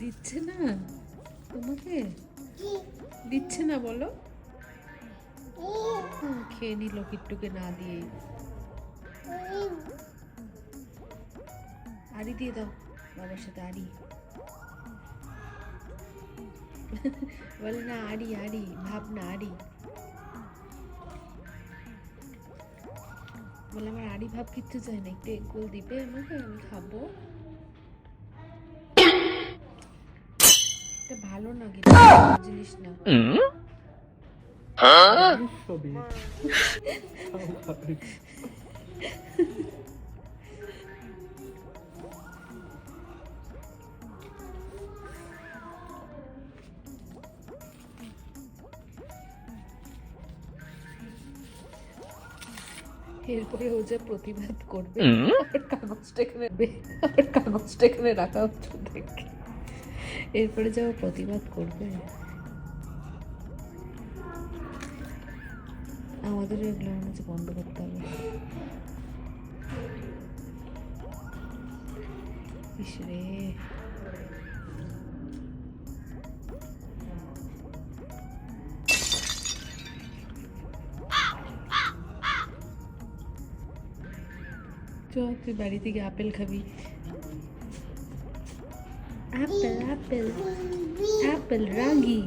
দিচ্ছে না? তোমাকে? দিচ্ছে না বলো? খেয়ে নিল, কিট্টুকে না দিয়ে আড়ি দিয়ে দাও, বাবার সাথে আড়ি। বলে, না, আড়ি আড়ি ভাব না আড়ি। বলে, আমার আড়ি ভাব কিচ্ছু চাই না, একটু এগুল দিবে আমাকে, আমি খাব। ভালো না কিন্তু জিনিস না। এরপরে ও যে প্রতিবাদ করবে কাগজটা এখানে কাগজটা এখানে রাখা হচ্ছে দেখে এরপরে যে ও প্রতিবাদ করবে। আমাদের এগুলো হচ্ছে বন্ধ করতে হবে। ইস রে। চ তুই বাড়ি থেকে আপেল খাবি। আপেল আপেল আপেল রাগি